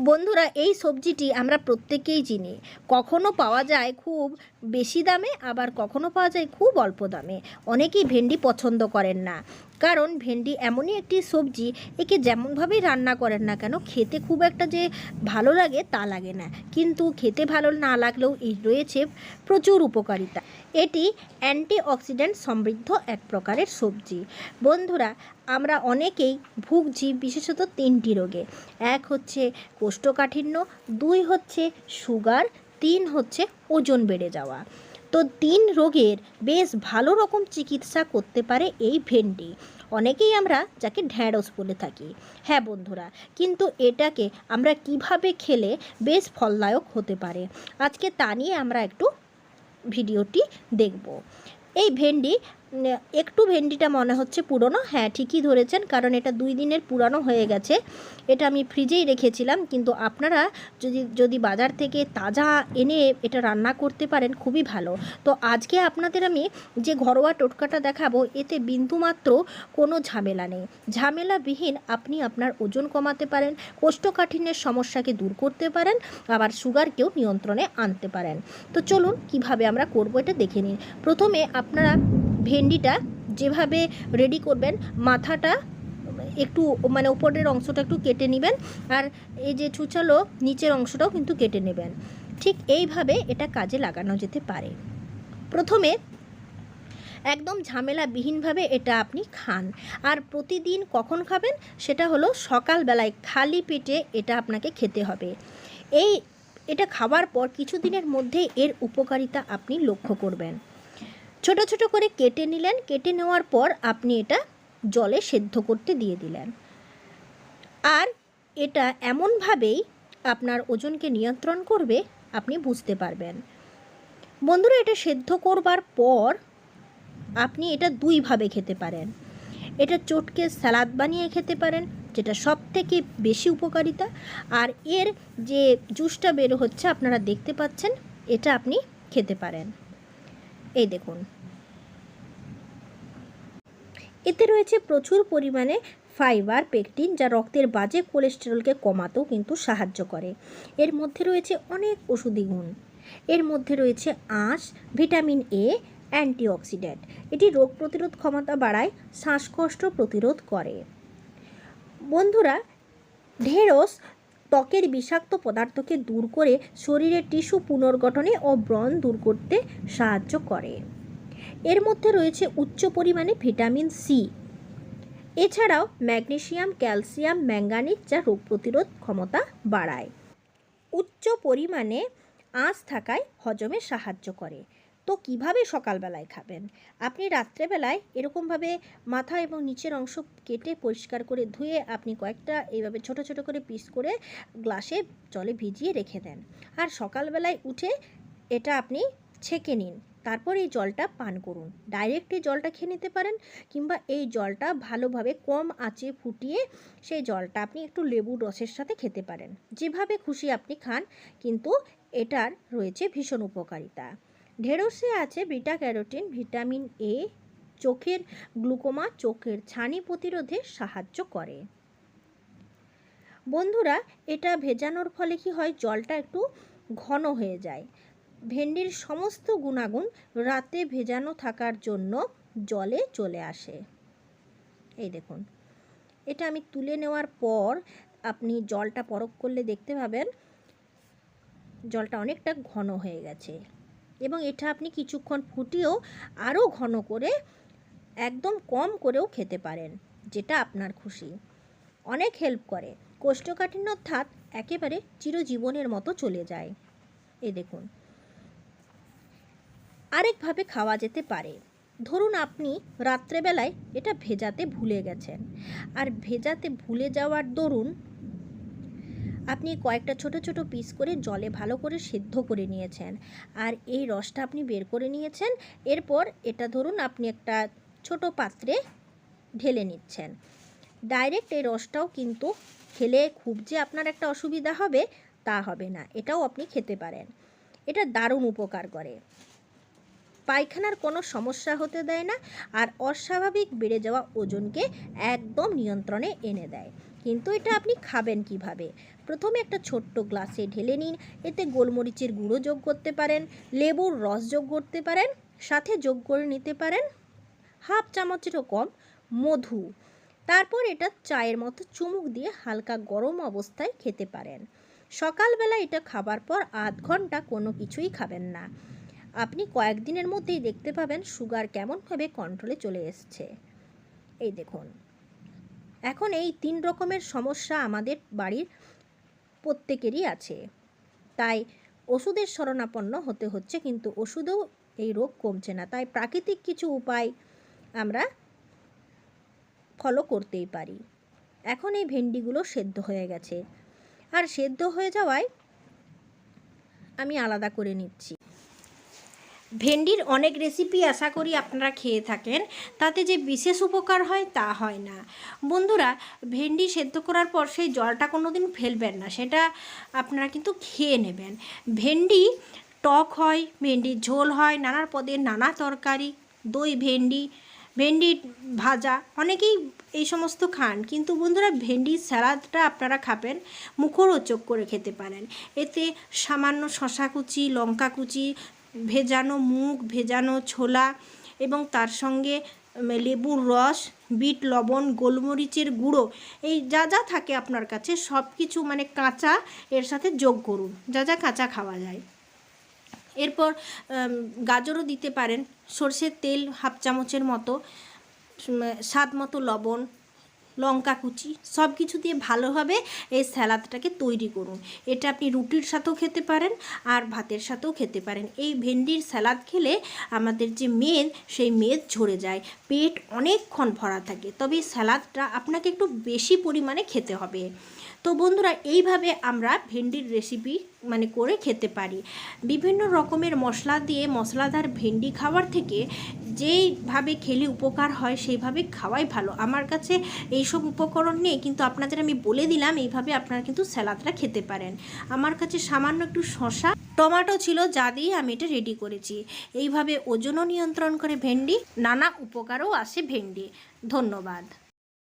বন্ধুরা, এই সবজিটি আমরা প্রত্যেকেই চিনি। কখনো পাওয়া যায় খুব বেশি দামে, আবার কখনো পাওয়া যায় খুব অল্প দামে। অনেকেই ভেন্ডি পছন্দ করেন না। কারণ ভেন্ডি এমনই একটি সবজি, একে যেমনভাবেই রান্না করেন না কেন, খেতে খুব একটা যে ভালো লাগে তা লাগে না। কিন্তু খেতে ভালো না লাগলেও এই রয়েছে প্রচুর উপকারিতা। এটি অ্যান্টিঅক্সিডেন্ট সমৃদ্ধ এক প্রকারের সবজি। বন্ধুরা আমরা অনেকেই ভুগছি বিশেষত তিনটি রোগে। এক হচ্ছে কোষ্ঠকাঠিন্য, দুই হচ্ছে সুগার, তিন হচ্ছে ওজন বেড়ে যাওয়া। তো তিন রোগের বেশ ভালো রকম চিকিৎসা করতে পারে এই ভেন্ডি। অনেকেই আমরা যাকে ঢ্যাঁড়স বলে থাকি। হ্যাঁ বন্ধুরা, কিন্তু এটাকে আমরা কীভাবে খেলে বেশ ফলদায়ক হতে পারে? আজকে তা নিয়ে আমরা একটু ভিডিওটি দেখব। এই ভেন্ডি একটু ভেন্ডিটা মনে হচ্ছে পুরনো। হ্যাঁ ঠিকই ধরেছেন, কারণ এটা দুই দিনের পুরানো হয়ে গেছে। এটা আমি ফ্রিজেই রেখেছিলাম, কিন্তু আপনারা যদি যদি বাজার থেকে তাজা এনে এটা রান্না করতে পারেন, খুবই ভালো। তো আজকে আপনাদের আমি যে ঘরোয়া টোটকাটা দেখাবো, এতে বিন্দুমাত্র কোনো ঝামেলা নেই। ঝামেলাবিহীন আপনি আপনার ওজন কমাতে পারেন, কোষ্ঠকাঠিন্যের সমস্যাকে দূর করতে পারেন, আবার সুগারকেও নিয়ন্ত্রণে আনতে পারেন। তো চলুন, কীভাবে আমরা করব এটা দেখে নিন। প্রথমে আপনারা ভেন্ডিটা যেভাবে রেডি করবেন, মাথাটা একটু মানে উপরের অংশটা একটু কেটে নেবেন আর এই যে ছুচালো নিচের অংশটাও কিন্তু কেটে নেবেন। ঠিক এইভাবে এটা কাজে লাগানো যেতে পারে। প্রথমে একদম ঝামেলাবিহীনভাবে এটা আপনি খান। আর প্রতিদিন কখন খাবেন? সেটা হলো সকালবেলায় খালি পেটে এটা আপনাকে খেতে হবে। এই, এটা খাওয়ার পর কিছুদিনের মধ্যে এর উপকারিতা আপনি লক্ষ্য করবেন। ছোট ছোট করে কেটে নিলেন। কেটে নেওয়ার পর আপনি এটা জলে সেদ্ধ করতে দিয়ে দিলেন। আর এটা এমনভাবেই আপনার ওজনকে নিয়ন্ত্রণ করবে, আপনি বুঝতে পারবেন। বন্ধুরা, এটা সেদ্ধ করবার পর আপনি এটা দুইভাবে খেতে পারেন। এটা চটকে স্যালাদ বানিয়ে খেতে পারেন, যেটা সব থেকে বেশি উপকারিতা। আর এর যে জুসটা বের হচ্ছে, আপনারা দেখতে পাচ্ছেন, এটা আপনি খেতে পারেন। এই দেখুন। এতে রয়েছে প্রচুর পরিমাণে ফাইবার, পেকটিন, যা রক্তের বাজে কোলেস্টেরলকে কমাতেও কিন্তু সাহায্য করে। এর মধ্যে রয়েছে অনেক ওষুধি গুণ। এর মধ্যে রয়েছে আঁশ, ভিটামিন এ, অ্যান্টিঅক্সিডেন্ট। এটি রোগ প্রতিরোধ ক্ষমতা বাড়ায়, শ্বাসকষ্ট প্রতিরোধ করে। বন্ধুরা, ঢেঁড়স ত্বকের বিষাক্ত পদার্থকে দূর করে শরীরের টিস্যু পুনর্গঠনে ও ব্রণ দূর করতে সাহায্য করে। এর মধ্যে রয়েছে উচ্চ পরিমাণে ভিটামিন সি এছাড়াও ম্যাগনেশিয়াম ক্যালসিয়াম, ম্যাঙ্গানিজ যা রোগ প্রতিরোধ ক্ষমতা বাড়ায়। উচ্চ পরিমাণে আঁশ থাকায় হজমে সাহায্য করে। তো কীভাবে সকালবেলায় খাবেন? আপনি রাত্রেবেলায় এরকমভাবে মাথা এবং নিচের অংশ কেটে পরিষ্কার করে ধুয়ে আপনি কয়েকটা এইভাবে ছোট ছোট করে পিস করে গ্লাসে জলে ভিজিয়ে রেখে দেন। আর সকালবেলায় উঠে এটা আপনি ছেঁকে নিন। তারপর এই জলটা পান করুন। ডাইরেক্ট এই জলটা খেয়ে নিতে পারেন কিংবা এই জলটা ভালোভাবে কম আঁচে ফুটিয়ে সেই জলটা আপনি একটু লেবু রসের সাথে খেতে পারেন। যেভাবে খুশি আপনি খান, কিন্তু এটার রয়েছে ভীষণ উপকারিতা। ঢেঁড়সে আছে বিটা ক্যারোটিন, ভিটামিন এ, চোখের গ্লুকোমা, চোখের ছানি প্রতিরোধে সাহায্য করে। বন্ধুরা, এটা ভেজানোর ফলে কি হয়? জলটা একটু ঘন হয়ে যায়। ভেন্ডির সমস্ত গুণাগুণ রাতে ভেজানো থাকার জন্য জলে চলে আসে। এই দেখুন, এটা আমি তুলে নেওয়ার পর আপনি জলটা পরক করলে দেখতে পাবেন, জলটা অনেকটা ঘন হয়ে গেছে। এবং এটা আপনি কিছুক্ষণ ফুটিয়েও আরও ঘন করে, একদম কম করেও খেতে পারেন, যেটা আপনার খুশি। অনেক হেল্প করে। কোষ্ঠকাঠিন্যর ধাত একেবারে চিরজীবনের মতো চলে যায়। এ দেখুন। আরেকভাবে খাওয়া যেতে পারে। ধরুন আপনি রাত্রেবেলায় এটা ভেজাতে ভুলে গেছেন। আর ভেজাতে ভুলে যাওয়ার দরুন আপনি কয়েকটা ছোট ছোট পিস করে জলে ভালো করে সেদ্ধ করে নিয়েছেন। আর এই রসটা আপনি বের করে নিয়েছেন। এরপর এটা ধরুন আপনি একটা ছোট পাত্রে ঢেলে নিচ্ছেন। ডাইরেক্ট এই রসটাও কিন্তু খেলে খুব যে আপনার একটা অসুবিধা হবে, তা হবে না। এটাও আপনি খেতে পারেন। এটা দারুণ উপকার করে। পায়খানার কোনো সমস্যা হতে দেয় না। আর অস্বাভাবিক বেড়ে যাওয়া ওজনকে একদম নিয়ন্ত্রণে এনে দেয়। কিন্তু এটা আপনি খাবেন কীভাবে? প্রথমে একটা ছোট্ট গ্লাসে ঢেলে নিন, এতে গোলমরিচের গুঁড়ো যোগ করতে পারেন, লেবুর রস যোগ করতে পারেন, সাথে যোগ করে নিতে পারেন হাফ চামচেরও কম মধু। তারপর এটা চায়ের মতো চুমুক দিয়ে হালকা গরম অবস্থায় খেতে পারেন। সকালবেলা এটা খাবার পর আধ ঘণ্টা কোনো কিছুই খাবেন না। আপনি কয়েকদিনের মধ্যেই দেখতে পাবেন সুগার কেমনভাবে কন্ট্রোলে চলে এসছে। এই দেখুন। এখন এই তিন রকমের সমস্যা আমাদের বাড়ির প্রত্যেকেরই আছে। তাই ওষুধের শরণাপন্ন হতে হচ্ছে, কিন্তু ওষুধেও এই রোগ কমছে না। তাই প্রাকৃতিক কিছু উপায় আমরা ফলো করতেই পারি। এখন এই ভেন্ডিগুলো সেদ্ধ হয়ে গেছে। আর সেদ্ধ হয়ে যাওয়ায় আমি আলাদা করে নিচ্ছি। ভেন্ডির অনেক রেসিপি আশা করি আপনারা খেয়ে থাকেন। তাতে যে বিশেষ উপকার হয় তা হয় না। বন্ধুরা, ভেন্ডি সেদ্ধ করার পর সেই জলটা কোনো দিন ফেলবেন না, সেটা আপনারা কিন্তু খেয়ে নেবেন। ভেন্ডি টক হয়, ভেন্ডির ঝোল হয়, নানার পদের নানা তরকারি, দই, ভেন্ডি ভেন্ডি ভাজা, অনেকেই এই সমস্ত খান। কিন্তু বন্ধুরা, ভেন্ডির স্যালাডটা আপনারা খাবেন, মুখরোচক করে খেতে পারেন। এতে সামান্য শশা কুচি, লঙ্কা কুচি ভেজানো মুগ, ভেজানো ছোলা এবং তার সঙ্গে লেবুর রস, বিট, লবণ, গোলমরিচের গুঁড়ো, এই যা যা থাকে আপনার কাছে সব কিছু মানে কাঁচা এর সাথে যোগ করুন। যা যা কাঁচা খাওয়া যায়। এরপর গাজরও দিতে পারেন। সর্ষের তেল হাফ চামচের মতো স্বাদ মতো লবণ লঙ্কা কুচি সব কিছু দিয়ে ভালোভাবে এই স্যালাদটাকে তৈরি করুন। এটা আপনি রুটির সাথেও খেতে পারেন আর ভাতের সাথেও খেতে পারেন। এই ভেন্ডির স্যালাদ খেলে আমাদের যে মেদ, সেই মেদ ঝরে যায়। পেট অনেকক্ষণ ভরা থাকে, তবে এই স্যালাদটা আপনাকে একটু বেশি পরিমাণে খেতে হবে। তো বন্ধুরা, এইভাবে আমরা ভেন্ডির রেসিপি মানে করে খেতে পারি। বিভিন্ন রকমের মশলা দিয়ে মশলাদার ভেন্ডি খাওয়ার থেকে যেইভাবে খেলে উপকার হয়, সেইভাবে খাওয়াই ভালো। আমার কাছে এইসব উপকরণ নেই কিন্তু আপনাদের আমি বলে দিলাম, এইভাবে আপনারা কিন্তু স্যালাদটা খেতে পারেন। আমার কাছে সামান্য একটু শশা টমাটো ছিল, যা দিয়ে আমি এটা রেডি করেছি। এইভাবে ওজনও নিয়ন্ত্রণ করে ভেন্ডি, নানা উপকারও আসে ভেন্ডি। ধন্যবাদ।